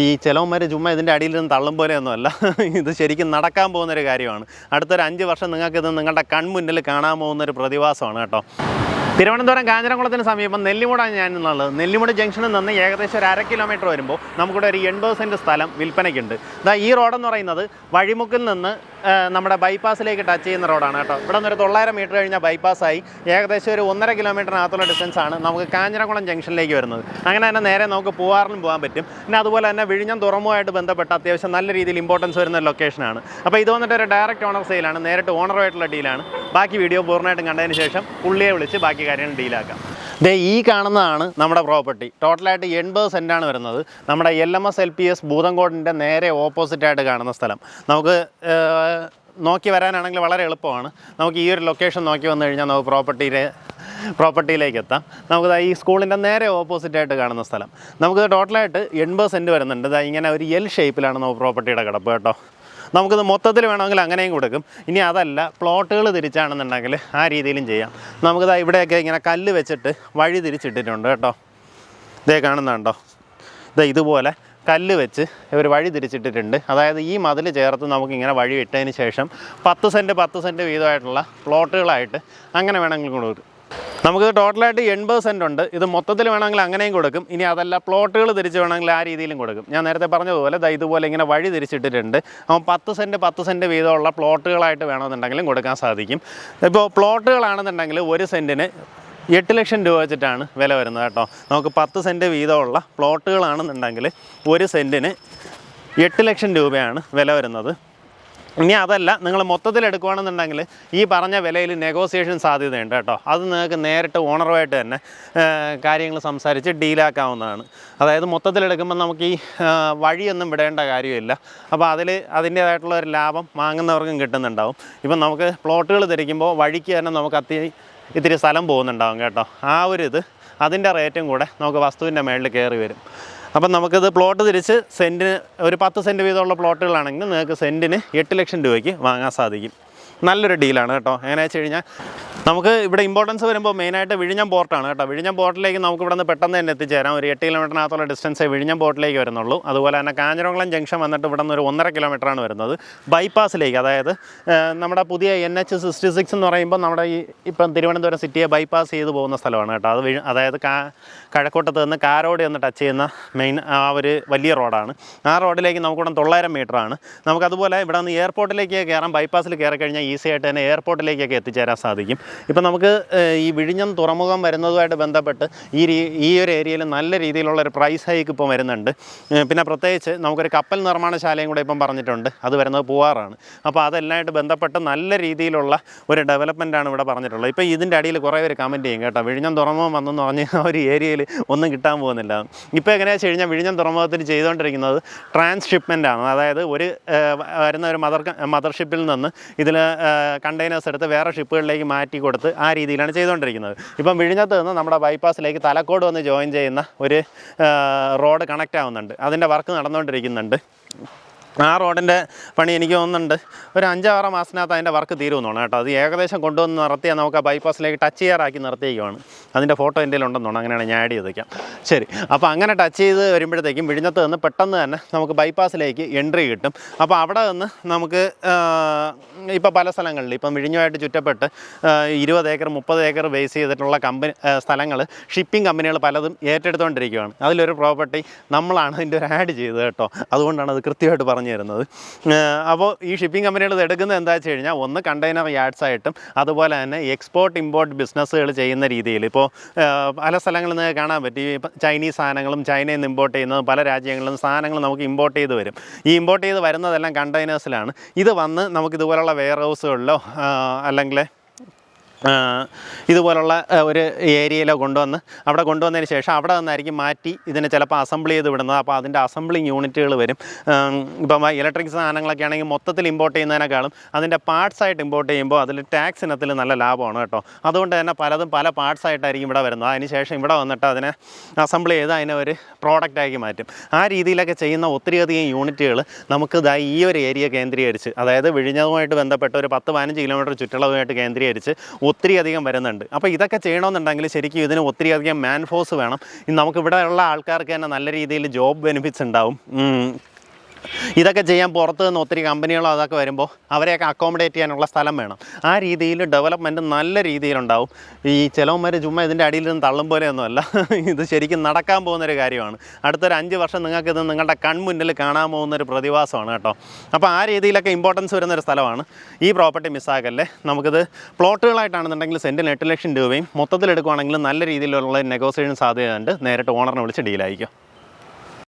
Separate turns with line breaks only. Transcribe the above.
ഈ ചിലവന്മാർ ചുമ്മാ ഇതിന്റെ അടിയിൽ നിന്ന് തള്ളും പോലെയൊന്നുമല്ല. ഇത് ശരിക്കും നടക്കാൻ പോകുന്നൊരു കാര്യമാണ്. അടുത്തൊരു അഞ്ച് വർഷം നിങ്ങൾക്കിത് നിങ്ങളുടെ കൺമുന്നിൽ കാണാൻ പോകുന്നൊരു പ്രതിഭാസമാണ് കേട്ടോ. തിരുവനന്തപുരം കാഞ്ഞിരംകുളത്തിന് സമീപം നെല്ലിമുടാണ് ഞാൻ എന്നുള്ളത് നെല്ലിമുട് ജംഗ്ഷനിൽ നിന്ന് ഏകദേശം ഒരു അര കിലോമീറ്റർ വരുമ്പോൾ നമുക്കിവിടെ ഒരു എൺപത് സെന്റ് സ്ഥലം വിൽപ്പനയ്ക്കുണ്ട്. ഇതാ ഈ റോഡെന്ന് പറയുന്നത് വഴിമുക്കിൽ നിന്ന് നമ്മുടെ ബൈപ്പാസിലേക്ക് ടച്ച് ചെയ്യുന്ന റോഡാണ് കേട്ടോ. ഇവിടെ നിന്ന് ഒരു തൊള്ളായിരം മീറ്റർ കഴിഞ്ഞാൽ ബൈപ്പാസായി. ഏകദേശം ഒരു ഒന്നര കിലോമീറ്ററിനകത്തുള്ള ഡിസ്റ്റൻസ് ആണ് നമുക്ക് കാഞ്ഞിരംകുളം ജംഗ്ഷനിലേക്ക് വരുന്നത്. അങ്ങനെ തന്നെ നേരെ നമുക്ക് പൂവാറിനും പോകാൻ പറ്റും. പിന്നെ അതുപോലെ തന്നെ വിഴിഞ്ഞം തുറമുമായിട്ട് ബന്ധപ്പെട്ട അത്യാവശ്യം നല്ല രീതിയിൽ ഇമ്പോർട്ടൻസ് വരുന്ന ലൊക്കേഷനാണ് അപ്പോൾ ഇത് വന്നിട്ട് ഒരു ഡയറക്റ്റ് ഓണർ സെയിലാണ് നേരിട്ട് ഓണറുമായിട്ടുള്ള ഡീലാണ് ബാക്കി വീഡിയോ പൂർണമായിട്ടും കണ്ടതിന് ശേഷം പുള്ളിയെ വിളിച്ച് ബാക്കി കാര്യങ്ങൾ ഡീലാക്കാം ദേ ഈ കാണുന്നതാണ് നമ്മുടെ പ്രോപ്പർട്ടി. ടോട്ടലായിട്ട് എൺപത് സെന്റാണ് വരുന്നത്. നമ്മുടെ L M S L P S ഭൂതംകോടിന്റെ നേരെ ഓപ്പോസിറ്റായിട്ട് കാണുന്ന സ്ഥലം. നമുക്ക് നോക്കി വരാനാണെങ്കിൽ വളരെ എളുപ്പമാണ്. നമുക്ക് ഈ ഒരു ലൊക്കേഷൻ നോക്കി വന്നു കഴിഞ്ഞാൽ നമുക്ക് പ്രോപ്പർട്ടിയിലെ പ്രോപ്പർട്ടിയിലേക്ക് എത്താം. നമുക്ക് ഈ സ്കൂളിന്റെ നേരെ ഓപ്പോസിറ്റായിട്ട് കാണുന്ന സ്ഥലം. നമുക്ക് ടോട്ടലായിട്ട് എൺപത് സെന്റ് വരുന്നുണ്ട്. ഇങ്ങനെ ഒരു എൽ ഷേപ്പിലാണ് നമുക്ക് പ്രോപ്പർട്ടിയുടെ കിടപ്പ് കേട്ടോ. നമുക്കിത് മൊത്തത്തിൽ വേണമെങ്കിൽ അങ്ങനെയും കൊടുക്കും. ഇനി അതല്ല പ്ലോട്ടുകൾ തിരിച്ചാണെന്നുണ്ടെങ്കിൽ ആ രീതിയിലും ചെയ്യാം. നമുക്കിതാ ഇവിടെയൊക്കെ ഇങ്ങനെ കല്ല് വെച്ചിട്ട് വഴി തിരിച്ചിട്ടിട്ടുണ്ട് കേട്ടോ. ഇതേ കാണുന്നുണ്ടോ ഇതാ ഇതുപോലെ കല്ല് വെച്ച് ഇവർ വഴി തിരിച്ചിട്ടിട്ടുണ്ട്. അതായത് ഈ മതിൽ ചേർത്ത് നമുക്കിങ്ങനെ വഴി ഇട്ടതിന് ശേഷം പത്ത് സെന്റ് പത്ത് സെന്റ് വീതമായിട്ടുള്ള പ്ലോട്ടുകളായിട്ട് അങ്ങനെ വേണമെങ്കിൽ കൊടുക്കും നമുക്ക് ടോട്ടലായിട്ട് എൺപത് സെന്റ് ഉണ്ട്. ഇത് മൊത്തത്തിൽ വേണമെങ്കിൽ അങ്ങനെയും കൊടുക്കും. ഇനി അതല്ല പ്ലോട്ടുകൾ തിരിച്ച് വേണമെങ്കിൽ ആ രീതിയിലും കൊടുക്കും. ഞാൻ നേരത്തെ പറഞ്ഞതുപോലെ ദാ ഇതുപോലെ ഇങ്ങനെ വഴി തിരിച്ചിട്ടിട്ടുണ്ട്. അപ്പം പത്ത് സെന്റ് പത്ത് സെന്റ് വീതമുള്ള പ്ലോട്ടുകളായിട്ട് വേണമെന്നുണ്ടെങ്കിലും കൊടുക്കാൻ സാധിക്കും. ഇപ്പോൾ പ്ലോട്ടുകളാണെന്നുണ്ടെങ്കിൽ ഒരു സെന്റിന് എട്ട് ലക്ഷം രൂപ വെച്ചിട്ടാണ് വില വരുന്നത് കേട്ടോ. നമുക്ക് പത്ത് സെന്റ് വീതമുള്ള പ്ലോട്ടുകളാണെന്നുണ്ടെങ്കിൽ ഒരു സെന്റിന് എട്ട് ലക്ഷം രൂപയാണ് വില വരുന്നത്. ഇനി അതല്ല നിങ്ങൾ മൊത്തത്തിൽ എടുക്കുകയാണെന്നുണ്ടെങ്കിൽ ഈ പറഞ്ഞ വിലയിൽ നെഗോസിയേഷൻ സാധ്യതയുണ്ട് കേട്ടോ. അത് നിങ്ങൾക്ക് നേരിട്ട് ഓണറുമായിട്ട് തന്നെ കാര്യങ്ങൾ സംസാരിച്ച് ഡീലാക്കാവുന്നതാണ് അതായത് മൊത്തത്തിൽ എടുക്കുമ്പോൾ നമുക്ക് ഈ വഴിയൊന്നും വിടേണ്ട കാര്യമില്ല. അപ്പോൾ അതിൽ അതിന്റേതായിട്ടുള്ള ഒരു ലാഭം വാങ്ങുന്നവർക്കും കിട്ടുന്നുണ്ടാവും. ഇപ്പം നമുക്ക് പ്ലോട്ടുകൾ ധരിക്കുമ്പോൾ വഴിക്ക് തന്നെ നമുക്ക് അത്തി ഇത്തിരി സ്ഥലം പോകുന്നുണ്ടാവും കേട്ടോ. ആ ഒരു ഇത് അതിന്റെ റേറ്റും കൂടെ നമുക്ക് വസ്തുവിന്റെ മേളിൽ കയറി വരും. അപ്പം നമുക്കത് പ്ലോട്ട് തിരിച്ച് സെന്റിന് ഒരു പത്ത് സെന്റ് വീതമുള്ള പ്ലോട്ടുകളാണെങ്കിൽ നിങ്ങൾക്ക് സെന്റിന് എട്ട് ലക്ഷം രൂപയ്ക്ക് വാങ്ങാൻ സാധിക്കും. നല്ലൊരു ഡീലാണ് കേട്ടോ. എങ്ങനെ വെച്ച് കഴിഞ്ഞാൽ നമുക്ക് ഇവിടെ ഇമ്പോർട്ടൻസ് വരുമ്പോൾ മെയിനായിട്ട് വിഴിഞ്ഞം പോർട്ടാണ് കേട്ടോ. വിഴിഞ്ഞം പോർട്ടിലേക്ക് നമുക്ക് ഇവിടെ നിന്ന് പെട്ടെന്ന് തന്നെ എത്തിച്ചേരാം. ഒരു എട്ട് കിലോമീറ്ററിനകത്തുള്ള ഡിസ്റ്റൻസേ വിഴിഞ്ഞം പോർട്ടിലേക്ക് വരുന്നുള്ളൂ. അതുപോലെ തന്നെ കാഞ്ഞിരംകുളം ജംഗ്ഷൻ വന്നിട്ട് ഇവിടെ നിന്ന് ഒരു ഒന്നര കിലോമീറ്ററാണ് വരുന്നത്. ബൈപ്പാസിലേക്ക് അതായത് നമ്മുടെ പുതിയ എൻ എച്ച് സിക്സ്റ്റി സിക്സ് എന്ന് പറയുമ്പോൾ നമ്മുടെ ഈ ഇപ്പം തിരുവനന്തപുരം സിറ്റിയെ ബൈപ്പാസ് ചെയ്ത് പോകുന്ന സ്ഥലമാണ് കേട്ടോ. അത് അതായത് കാ കഴക്കൂട്ടത്ത് നിന്ന് കാരോട് എന്ന് ടച്ച് ചെയ്യുന്ന മെയിൻ ആ ഒരു വലിയ റോഡാണ്. ആ റോഡിലേക്ക് നമുക്കിവിടെ തൊള്ളായിരം മീറ്ററാണ് നമുക്കതുപോലെ ഇവിടെ നിന്ന് എയർപോർട്ടിലേക്ക് കയറാം. ബൈപ്പാസിൽ കയറി കഴിഞ്ഞാൽ ഈസി ആയിട്ട് തന്നെ എയർപോർട്ടിലേക്കൊക്കെ എത്തിച്ചേരാൻ സാധിക്കും. ഇപ്പം നമുക്ക് ഈ വിഴിഞ്ഞം തുറമുഖം വരുന്നതുമായിട്ട് ബന്ധപ്പെട്ട് ഈ ഈ ഒരു ഏരിയയിൽ നല്ല രീതിയിലുള്ള ഒരു പ്രൈസ് ഹൈക്ക് ഇപ്പം വരുന്നുണ്ട്. പിന്നെ പ്രത്യേകിച്ച് നമുക്കൊരു കപ്പൽ നിർമ്മാണശാലയും കൂടെ ഇപ്പം പറഞ്ഞിട്ടുണ്ട്. അത് വരുന്നത് പൂവാറാണ്. അപ്പോൾ അതെല്ലാമായിട്ട് ബന്ധപ്പെട്ട് നല്ല രീതിയിലുള്ള ഒരു ഡെവലപ്മെന്റാണ് ഇവിടെ പറഞ്ഞിട്ടുള്ളത്. ഇപ്പോൾ ഇതിന്റെ അടിയിൽ കുറേ പേര് കമന്റ് ചെയ്യും കേട്ടോ. വിഴിഞ്ഞം തുറമുഖം വന്നെന്ന് പറഞ്ഞ് ആ ഒരു ഏരിയയിൽ ഒന്നും കിട്ടാൻ പോകുന്നില്ല. ഇപ്പോൾ എങ്ങനെയാ വെച്ച് കഴിഞ്ഞാൽ വിഴിഞ്ഞം തുറമുഖത്തിന് ചെയ്തുകൊണ്ടിരിക്കുന്നത് ട്രാൻസ്ഷിപ്മെന്റ് ആണ്. അതായത് ഒരു വരുന്ന ഒരു മദർ മദർഷിപ്പിൽ നിന്ന് ഇതിൽ കണ്ടെയ്നേഴ്സ് എടുത്ത് വേറെ ഷിപ്പുകളിലേക്ക് മാറ്റി കൊടുത്ത് ആ രീതിയിലാണ് ചെയ്തുകൊണ്ടിരിക്കുന്നത്. ഇപ്പം വിഴിഞ്ഞത്ത് നിന്ന് നമ്മുടെ ബൈപ്പാസിലേക്ക് തലക്കോട് വന്ന് ജോയിൻ ചെയ്യുന്ന ഒരു റോഡ് കണക്റ്റ് ആവുന്നുണ്ട്. അതിന്റെ വർക്ക് നടന്നുകൊണ്ടിരിക്കുന്നുണ്ട്. ആ റോഡിന്റെ പണി എനിക്ക് തോന്നുന്നുണ്ട്. ഒരു അഞ്ചാറ് മാസത്തിനകത്ത് അതിന്റെ വർക്ക് തീരുമെന്നാണ് കേട്ടോ. അത് ഏകദേശം കൊണ്ടുവന്ന് നിർത്തിയാൽ നമുക്ക് ആ ബൈപ്പാസിലേക്ക് ടച്ച് ചെയ്യാറാക്കി നിർത്തിയേക്കുവാണ് അതിന്റെ ഫോട്ടോ എന്റെ ഉണ്ടെന്നാണ് അങ്ങനെയാണ് ഞാൻ ആഡ് ചെയ്ത് വയ്ക്കാം ശരി. അപ്പോൾ അങ്ങനെ ടച്ച് ചെയ്ത് വരുമ്പോഴത്തേക്കും വിഴിഞ്ഞത്ത് നിന്ന് പെട്ടെന്ന് തന്നെ നമുക്ക് ബൈപ്പാസിലേക്ക് എൻട്രി കിട്ടും. അപ്പോൾ അവിടെ നിന്ന് നമുക്ക് ഇപ്പോൾ പല സ്ഥലങ്ങളിൽ ഇപ്പം വിഴിഞ്ഞുമായിട്ട് ചുറ്റപ്പെട്ട് ഇരുപത് ഏക്കർ മുപ്പത് ഏക്കർ ബേസ് ചെയ്തിട്ടുള്ള കമ്പനി സ്ഥലങ്ങൾ ഷിപ്പിംഗ് കമ്പനികൾ പലതും ഏറ്റെടുത്തുകൊണ്ടിരിക്കുകയാണ് അതിലൊരു പ്രോപ്പർട്ടി നമ്മളാണ് അതിന്റെ ഒരു ആഡ് ചെയ്തത് കേട്ടോ. അതുകൊണ്ടാണ് അത് കൃത്യമായിട്ട് പറഞ്ഞു തരുന്നത് അപ്പോൾ ഈ ഷിപ്പിംഗ് കമ്പനികൾ ഇത് എടുക്കുന്നത് എന്താ വെച്ച് കഴിഞ്ഞാൽ ഒന്ന് കണ്ടെയ്നർ യാർഡ്സ് ആയിട്ടും അതുപോലെ തന്നെ എക്സ്പോർട്ട് ഇമ്പോർട്ട് ബിസിനസ്സുകൾ ചെയ്യുന്ന രീതിയിൽ. ഇപ്പോൾ പല സ്ഥലങ്ങളിൽ നിന്ന് കാണാൻ പറ്റും. ചൈനീസ് സാധനങ്ങളും ചൈനയിൽ നിന്ന് ഇമ്പോർട്ട് ചെയ്യുന്നത് പല രാജ്യങ്ങളിലും സാധനങ്ങൾ നമുക്ക് ഇമ്പോർട്ട് ചെയ്ത് വരും. ഈ ഇമ്പോർട്ട് ചെയ്ത് വരുന്നതെല്ലാം കണ്ടെയ്നേഴ്സിലാണ് ഇത് വന്ന് നമുക്ക് ഇതുപോലുള്ള വെയർ ഹൗസുകളിലോ അല്ലെങ്കിൽ ഇതുപോലുള്ള ഒരു ഏരിയയിലോ കൊണ്ടുവന്ന് അവിടെ കൊണ്ടുവന്നതിന് ശേഷം അവിടെ നിന്നായിരിക്കും മാറ്റി ഇതിനെ ചിലപ്പോൾ അസംബിൾ ചെയ്ത് വിടുന്നത്. അപ്പോൾ അതിന്റെ അസംബ്ലിങ് യൂണിറ്റുകൾ വരും. ഇപ്പം ഇലക്ട്രിക് സാധനങ്ങളൊക്കെ ആണെങ്കിൽ മൊത്തത്തിൽ ഇമ്പോർട്ട് ചെയ്യുന്നതിനേക്കാളും അതിന്റെ പാർട്സ് ആയിട്ട് ഇമ്പോർട്ട് ചെയ്യുമ്പോൾ അതിൽ ടാക്സ് ഇനത്തിൽ നല്ല ലാഭമാണ് കേട്ടോ. അതുകൊണ്ട് തന്നെ പലതും പല പാർട്സ് ആയിട്ടായിരിക്കും ഇവിടെ വരുന്നത്. അതിന് ശേഷം ഇവിടെ വന്നിട്ട് അതിനെ അസംബിൾ ചെയ്ത് അതിനെ ഒരു പ്രോഡക്റ്റാക്കി മാറ്റും. ആ രീതിയിലൊക്കെ ചെയ്യുന്ന ഒത്തിരിയധികം യൂണിറ്റുകൾ നമുക്ക് ദാ ഈ ഒരു ഏരിയ കേന്ദ്രീകരിച്ച് അതായത് വിഴിഞ്ഞതുമായിട്ട് ബന്ധപ്പെട്ട ഒരു പത്ത് പതിനഞ്ച് കിലോമീറ്റർ ചുറ്റളവുമായിട്ട് കേന്ദ്രീകരിച്ച് ഒത്തിരി അധികം വരുന്നുണ്ട്. അപ്പോൾ ഇതൊക്കെ ചെയ്യണമെന്നുണ്ടെങ്കിൽ ശരിക്കും ഇതിന് ഒത്തിരി അധികം മാൻ ഫോഴ്സ് വേണം. ഇനി നമുക്കിവിടെ ഉള്ള ആൾക്കാർക്ക് തന്നെ നല്ല രീതിയിൽ ജോബ് ബെനിഫിറ്റ്സ് ഉണ്ടാവും. ഇതൊക്കെ ചെയ്യാൻ പുറത്ത് നിന്ന് ഒത്തിരി കമ്പനികളോ അതൊക്കെ വരുമ്പോൾ അവരെയൊക്കെ അക്കോമഡേറ്റ് ചെയ്യാനുള്ള സ്ഥലം വേണം. ആ രീതിയിൽ ഡെവലപ്മെന്റ് നല്ല രീതിയിലുണ്ടാവും. ഈ ചിലവന്മാർ ചുമ്മാ ഇതിന്റെ അടിയിൽ നിന്ന് തള്ളും പോലെയൊന്നുമല്ല. ഇത് ശരിക്കും നടക്കാൻ പോകുന്നൊരു കാര്യമാണ്. അടുത്തൊരു അഞ്ച് വർഷം നിങ്ങൾക്കിത് നിങ്ങളുടെ കൺമുന്നിൽ കാണാൻ പോകുന്നൊരു പ്രതിഭാസമാണ് കേട്ടോ. അപ്പോൾ ആ രീതിയിലൊക്കെ ഇമ്പോർട്ടൻസ് വരുന്നൊരു സ്ഥലമാണ്. ഈ പ്രോപ്പർട്ടി മിസ്സാക്കല്ലേ നമുക്കിത് പ്ലോട്ടുകളായിട്ടാണെന്നുണ്ടെങ്കിൽ സെന്റിന് എട്ട് ലക്ഷം രൂപയും മൊത്തത്തിൽ എടുക്കുവാണെങ്കിൽ നല്ല രീതിയിലുള്ള നെഗോസിയേഷൻ സാധ്യതയുണ്ട്. നേരിട്ട് ഓണറിനെ വിളിച്ച് ഡീലായിരിക്കും